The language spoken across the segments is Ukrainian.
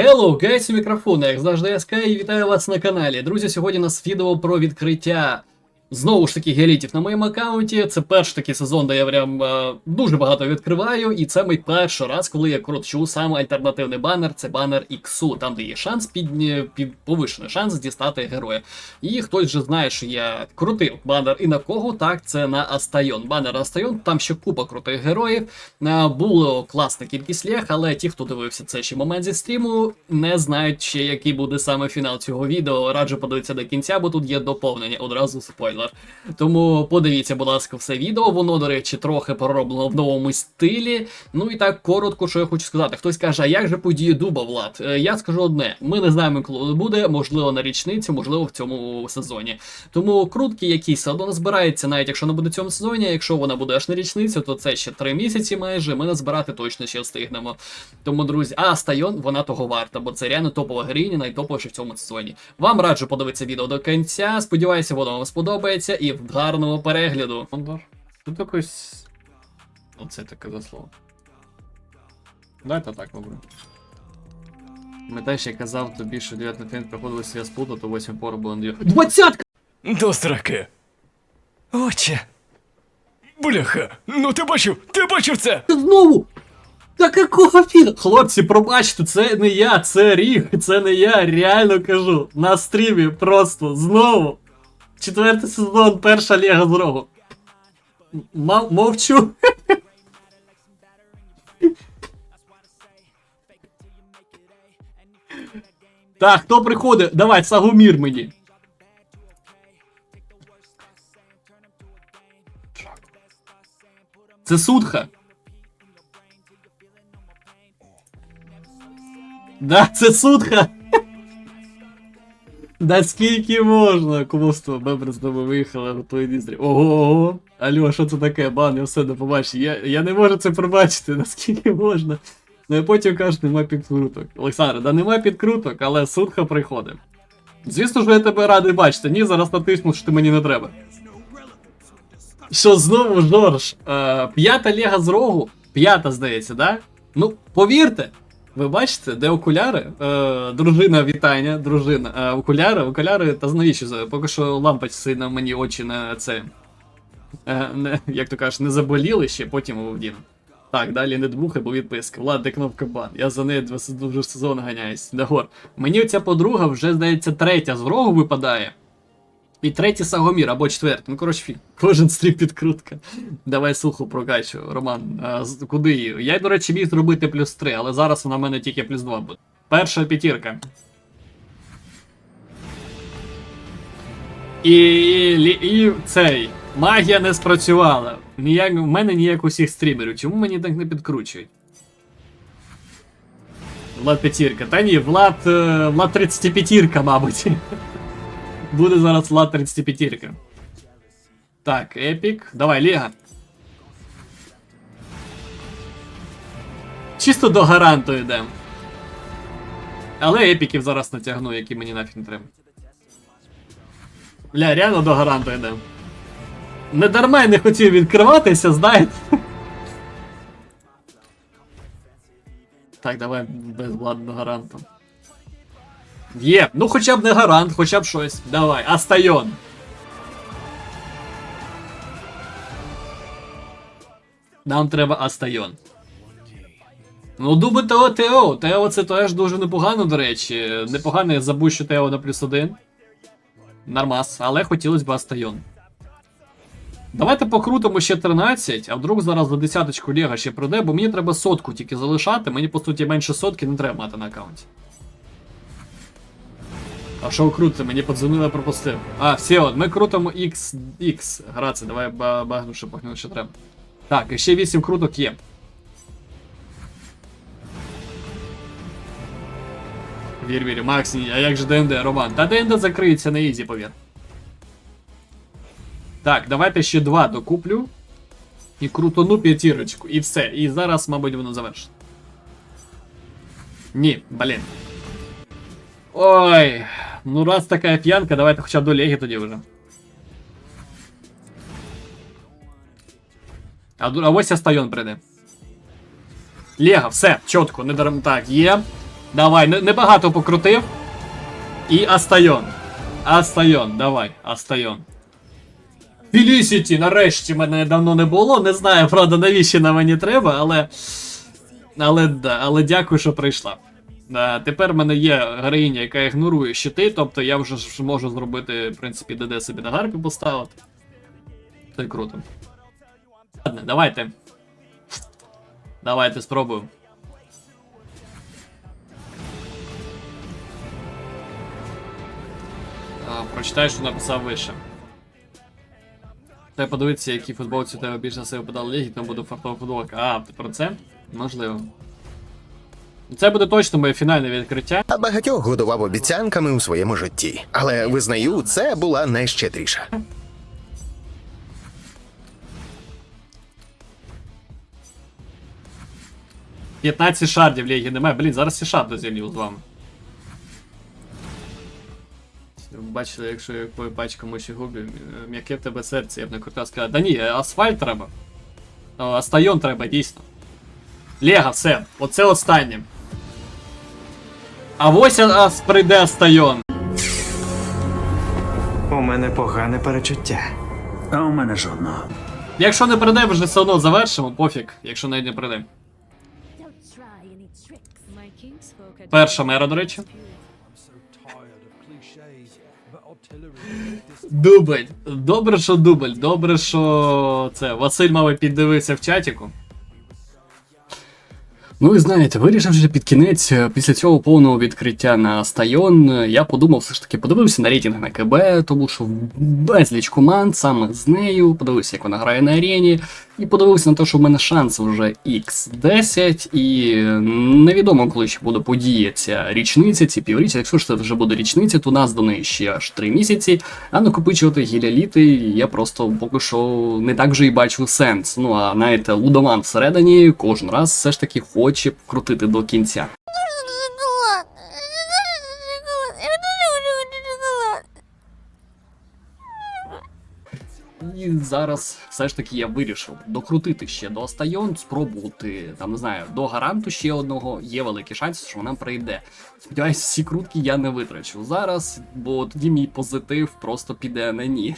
Hello, guys, у мікрофона, як завжди СК, і вітаю вас на каналі. Друзі, сьогодні нас відео про відкриття знову ж таки гелітів на моєму аккаунті. Це перший такий сезон, де я прям е, дуже багато відкриваю, і це мій перший раз, коли я кручу саме альтернативний банер, це банер Іксу, там де є шанс під, під повишений шанс дістати героя. І хтось вже знає, що я крутив банер і на кого, так, це на Астайон. Банер Астайон, там ще купа крутих героїв. Е, Було класна кількість лег, але ті, хто дивився це ще момент зі стріму, не знають ще, який буде саме фінал цього відео. Раджу подивитися до кінця, бо тут є доповнення, одразу спойлер. Тому подивіться, будь ласка, все відео. Воно, до речі, трохи пророблено в новому стилі. Ну і так коротко, що я хочу сказати. Хтось каже, а як же події дуба, Влад? Е, Я скажу одне: ми не знаємо, коли буде, можливо, на річницю, можливо, в цьому сезоні. Тому крутки якісь одно назбирається, навіть якщо не буде в цьому сезоні. Якщо вона буде аж на річницю, то це ще три місяці майже. Ми назбирати точно ще встигнемо. Тому, друзі, а Стайон, вона того варта, бо це реально топова героїня, найтоповіша в цьому сезоні. Вам раджу подивитися відео до кінця. Сподіваюся, воно вам сподобається і гарного перегляду. Тут якось. Оце таке за слово. Дайте так, добре. Пам'ятаєш, я казав тобі, що 9 на тень приходилося я сплутав, то 8 пору було на 2. Двадцятка! До сраки. Отче. Бляха, ну ти бачив, ти бачив це? Знову! Та какого фіга? Хлопці, пробачте, це не я, це ріг, це не я, реально кажу. На стрімі просто знову. Четвертий сезон, перша ліга з рогу. Мовчу. Так, хто приходить? Давай, Сагомір мені. Це Судха. Да, це Судха. Да скільки можна? Кумовство, Бебер з тобою виїхала, готовий дізрі. Ого, ого. Алло, що це таке? Бан, я все не побачив. Я, я не можу це пробачити, наскільки можна. Ну і потім кажуть, нема підкруток. Олександр, да нема підкруток, але Судха приходить. Звісно ж, я тебе радий бачити. Ні, зараз натисну, що ти мені не треба. Що знову Жорж? Е, п'ята ліга з рогу. П'ята, здається, да? Ну, повірте, ви бачите, де окуляри? Е, дружина, вітання, дружина. Е, окуляри, окуляри, та навіщо? Поки що лампать сильно мені очі на це. Е, не, як то кажеш, не заболіли ще, потім вдіну. Так, далі не дмухай, бо відписка. Влад, де кнопка бан. Я за нею дуже сезон ганяюсь. Дагор. Мені ця подруга вже, здається, третя з рогу випадає. І третій Сагомір або четвертий. Ну, коротше. Кожен стрім підкрутка. Давай слуху прокачу, Роман. А, куди її? Я, до речі, міг зробити плюс 3, але зараз вона в мене тільки плюс 2 буде. Перша п'ятірка. І, і, і цей. Магія не спрацювала. Ніяк, в мене ніяк усіх стрімерів. Чому мені так не підкручують? Влад п'ятірка. Та ні, Влад. е, Влад 35, мабуть. Буде зараз Влад 35. Так, епік. Давай, Ліга. Чисто до гаранту йдемо. Але епіків зараз натягну, які мені нафіг не треба. Бля, реально до гаранту йдемо. Не дарма я не хотів відкриватися, знаєте. Так, давай без владного гаранту. Є, ну хоча б не гарант, хоча б щось. Давай, Астайон. Нам треба Астайон. Ну, дуби Тео Тео. Тео це теж дуже непогано, до речі. Непогано забув, що Тео на плюс один. Нормас, але хотілося б Астайон. Давайте покрутимо ще 13, а вдруг зараз за десяточку Лего ще прийде, бо мені треба сотку тільки залишати, мені по суті менше сотки не треба мати на аккаунті. А що крути? Мені подзвонили, пропустив. А, все, от, ми крутимо X, X. Давай ба- багну, що погнемо, що треба. Так, і ще 8 круток є. Вір, вір, Макс, а як же ДНД, Роман? Та ДНД закриється на ізі, повір. Так, давайте ще два докуплю. І крутону п'ятірочку. І все. І зараз, мабуть, воно завершить. Ні, блін. Ой, ну раз така п'янка, давайте хоча б до Легі тоді вже. А, а ось Астайон прийде. Лего, все, чітко, не даром. Так, є. Давай, не- небагато покрутив. І Астайон. Астайон, давай, Астайон. Фелісіті, нарешті мене давно не було. Не знаю, правда, навіщо на мені треба, але. Але да, але дякую, що прийшла. Да, тепер в мене є героїня, яка ігнорує щити, тобто я вже ж можу зробити, в принципі, ДД собі на гарпі поставити. Це круто. Ладно, давайте. Давайте спробуємо. А, прочитай, що написав вище. Треба подивитися, які футболці у тебе більше за все випадали ліги, там буде фартова футболка. А, ти про це? Можливо. Це буде точно моє фінальне відкриття. А багатьох годував обіцянками у своєму житті. Але визнаю, це була найщедріша. — 15 шардів ліги немає. Блін, зараз всі шарди зілів з вами. Ви Бачили, якщо якою пачку миші губів, е, м'яке в тебе серце, я б не крутив сказати. Да ні, асфальт треба. Астайон треба, дійсно. Лего, все. Оце останнє. А ось ас прийде Астайон. У мене погане перечуття. А у мене жодного. Якщо не прийде, вже все одно завершимо, пофіг, якщо навіть не прийде. Перша мера, до речі. Дубль. Добре, що дубль. Добре, що це. Василь, мабуть, піддивився в чатіку. Ну і знаєте, вирішивши під кінець, е, після цього повного відкриття на стайон, е, я подумав, все ж таки, подивився на рейтинг на КБ, тому що безліч команд саме з нею, подивився, як вона грає на арені, і подивився на те, що в мене шанс вже X10, і е, невідомо, коли ще буде подія ця річниця, ці півріччя. Якщо ж це вже буде річниця, то нас до неї ще аж 3 місяці, а накопичувати гіляліти я просто поки що не так вже і бачу сенс. Ну а знаєте, лудоман всередині кожен раз все ж таки хоче крутити до кінця. І зараз все ж таки я вирішив докрутити ще до Астайон, спробувати там не знаю, до гаранту ще одного. Є великий шанс, що вона прийде. Сподіваюсь, всі крутки я не витрачу зараз, бо тоді мій позитив просто піде на ні.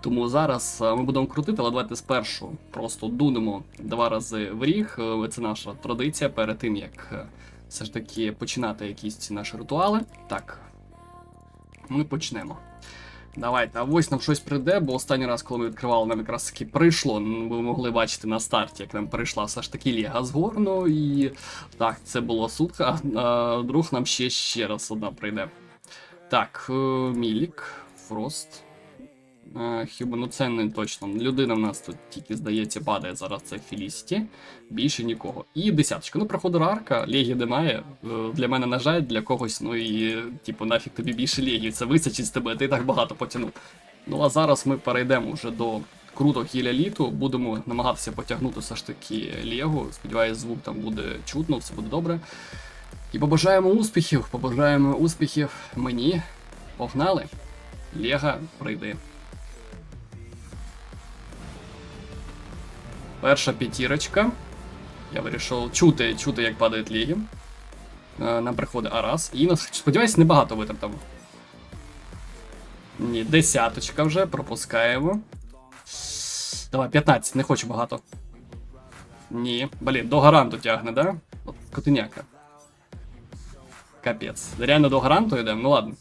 Тому зараз е, ми будемо крутити, але давайте спершу просто дунемо два рази в ріг. Е, Це наша традиція перед тим, як е, все ж таки починати якісь наші ритуали. Так, ми почнемо. Давайте, а ось нам щось прийде, бо останній раз, коли ми відкривали, нам якраз таки прийшло. Ви могли бачити на старті, як нам прийшла все ж таки Ліга з Горну. І так, це було сутка. А друг нам ще ще раз одна прийде. Так, е, Мілік, Фрост. Е, Хіба ну це не точно. Людина в нас тут тільки, здається, падає зараз. Це Фелісіті. Більше нікого. І десяточка. Ну, проходу арка, легі немає. Е, Для мене, на жаль, для когось, ну і типу, нафіг тобі більше легів. Це висячить з тебе, ти так багато потягнув. Ну а зараз ми перейдемо вже до круто хіля літу. Будемо намагатися потягнути все ж таки Лего. Сподіваюсь, звук там буде чутно, все буде добре. І побажаємо успіхів, побажаємо успіхів мені. Погнали! Лего прийди. Перша п'ятірочка. Я вирішив чути, чути, як падають ліги. Е, Нам приходить Арас. І ну, сподіваюсь, небагато витратив. Ні, десяточка вже, пропускаємо. Давай, 15, не хочу багато. Ні, блін, до гаранту тягне, да? От Котеняка. Капець. Реально до гаранту йдемо, ну ладно.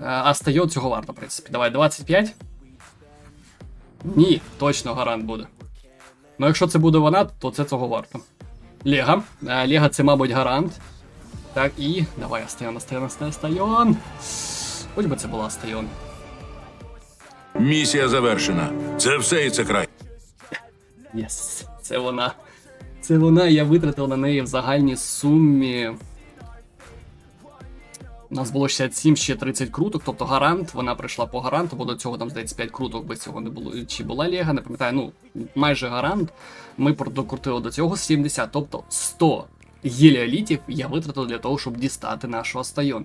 Е, А стає цього варто, в принципі. Давай, 25. Ні, точно гарант буде. Ну, якщо це буде вона, то це цього варто. Лега. Е, Лега це, мабуть, гарант. Так, і. Давай, Астайон, Астайон, Астайон, Астайон. Хоч би це була Астайон. Місія завершена. Це все і це край. Єс, це вона. Це вона, я витратив на неї в загальній сумі. У нас було 67, ще 30 круток, тобто гарант, вона прийшла по гаранту, бо до цього там, здається, 5 круток без цього не було. Чи була Лега, не пам'ятаю, ну, майже гарант. Ми докрутили до цього 70, тобто 100 геліолітів я витратив для того, щоб дістати нашу Астайон.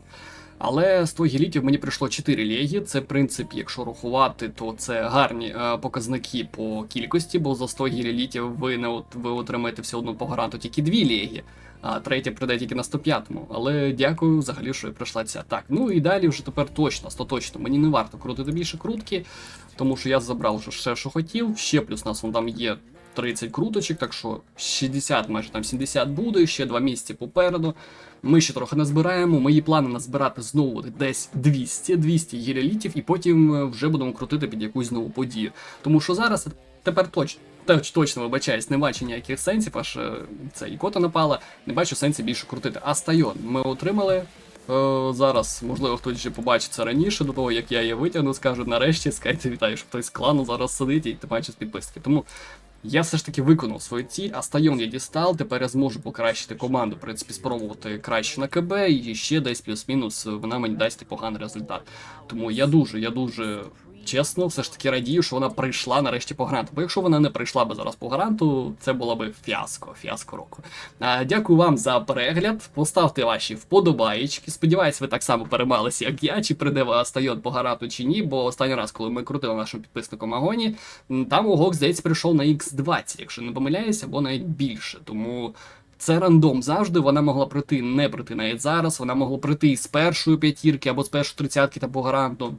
Але з того гелітів мені прийшло 4 легі. Це, в принципі, якщо рахувати, то це гарні е, показники по кількості, бо за 100 гелітів ви не от, ви отримаєте все одно по гаранту тільки 2 легі. А третя прийде тільки на 105-му. Але дякую взагалі, що прийшла ця. Так, ну і далі вже тепер точно, остаточно. Мені не варто крутити більше крутки, тому що я забрав вже все, що хотів. Ще плюс нас вон там є 30 круточок, так що 60, майже там 70 буде, ще два місяці попереду. Ми ще трохи назбираємо. Мої плани назбирати знову десь 200, 200 гірелітів, і потім е, вже будемо крутити під якусь нову подію. Тому що зараз тепер точно. Точ, точно вибачаюсь, не бачу ніяких сенсів, аж це ікота напала, не бачу сенсів більше крутити. А стайон ми отримали. Е, зараз, можливо, хтось ще побачить це раніше, до того як я її витягну, скажу нарешті, скайте вітаю, що хтось з клану зараз сидить і тим з підписки. Тому я все ж таки виконав свою ціль, а стайон я дістав, тепер я зможу покращити команду, в принципі, спробувати краще на КБ, і ще десь плюс-мінус вона мені дасть поганий результат. Тому я дуже, я дуже чесно, все ж таки радію, що вона прийшла нарешті по гранту. Бо якщо вона не прийшла би зараз по гранту, це була би фіаско, фіаско року. А, дякую вам за перегляд. Поставте ваші вподобаєчки. Сподіваюсь, ви так само переймалися, як я, чи прийде вас стайон по гаранту чи ні. Бо останній раз, коли ми крутили нашим підписником Агоні, там огок, здається, прийшов на X20, якщо не помиляюся, або навіть більше. Тому. Це рандом завжди. Вона могла прийти, не прийти навіть зараз. Вона могла прийти з першої п'ятірки або з першої тридцятки та по гаранту.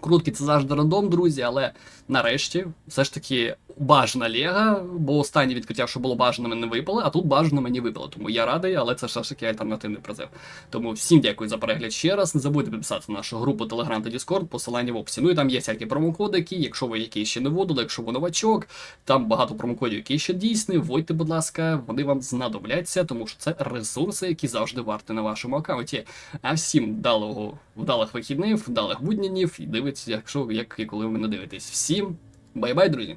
Крутки це завжди рандом, друзі, але нарешті все ж таки бажана Лега, бо останнє відкриття, що було бажаними, не випало, а тут бажано мені випало. Тому я радий, але це все ж таки альтернативний призив. Тому всім дякую за перегляд ще раз. Не забудьте підписатися на нашу групу Telegram та Discord, посилання в описі. Ну і там є всякі промокодики, якщо ви які ще не вводили, якщо ви новачок, там багато промокодів, які ще дійсні. Вводьте, будь ласка, вони вам знадобляться, тому що це ресурси, які завжди варті на вашому аккаунті. А всім вдалого, вдалих вихідних, вдалих буднів і дивіться, якщо як і коли ви мене дивитесь. Всім бай-бай, друзі!